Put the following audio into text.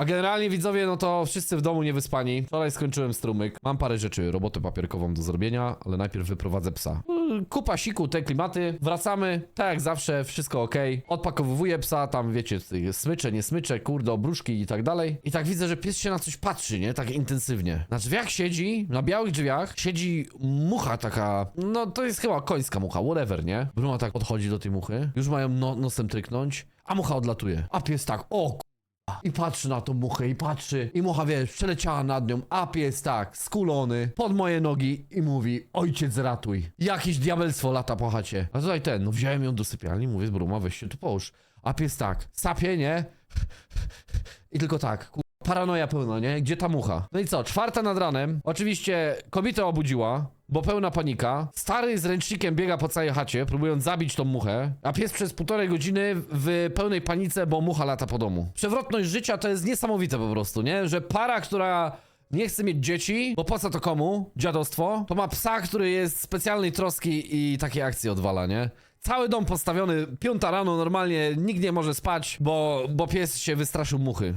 A generalnie widzowie, no to wszyscy w domu niewyspani. Wczoraj skończyłem strumyk. Mam parę rzeczy, robotę papierkową do zrobienia, ale najpierw wyprowadzę psa. Yy, Kupa siku, te klimaty. Wracamy, tak jak zawsze, wszystko ok. Odpakowuję psa, tam wiecie, smycze, nie smycze, kurde, obruszki i tak dalej. I tak widzę, że pies się na coś patrzy, nie? Tak intensywnie. Na drzwiach siedzi, na białych drzwiach siedzi mucha taka, no to jest chyba końska mucha, whatever, nie? Bruma tak podchodzi do tej muchy, już mają no, nosem tryknąć, a mucha odlatuje. A pies tak, o i patrzy na tą muchę, i patrzy. I mucha, wiesz, przeleciała nad nią, a pies tak, skulony, pod moje nogi i mówi, ojciec ratuj. Jakieś diabelstwo lata po chacie. A tutaj ten, no wziąłem ją do sypialni, mówię Bruma, weź się tu połóż. A pies tak, sapie, nie? I tylko tak, ku... Paranoja pełna, nie? Gdzie ta mucha? No i co? Czwarta nad ranem. Oczywiście kobieta obudziła, bo pełna panika. Stary z ręcznikiem biega po całej chacie, próbując zabić tą muchę. A pies przez półtorej godziny w pełnej panice, bo mucha lata po domu. Przewrotność życia to jest niesamowite po prostu, nie? Że para, która nie chce mieć dzieci, bo po co to komu? Dziadostwo. To ma psa, który jest specjalnej troski i takie akcje odwala, nie? Cały dom postawiony, piąta rano, normalnie nikt nie może spać, bo, bo pies się wystraszył muchy.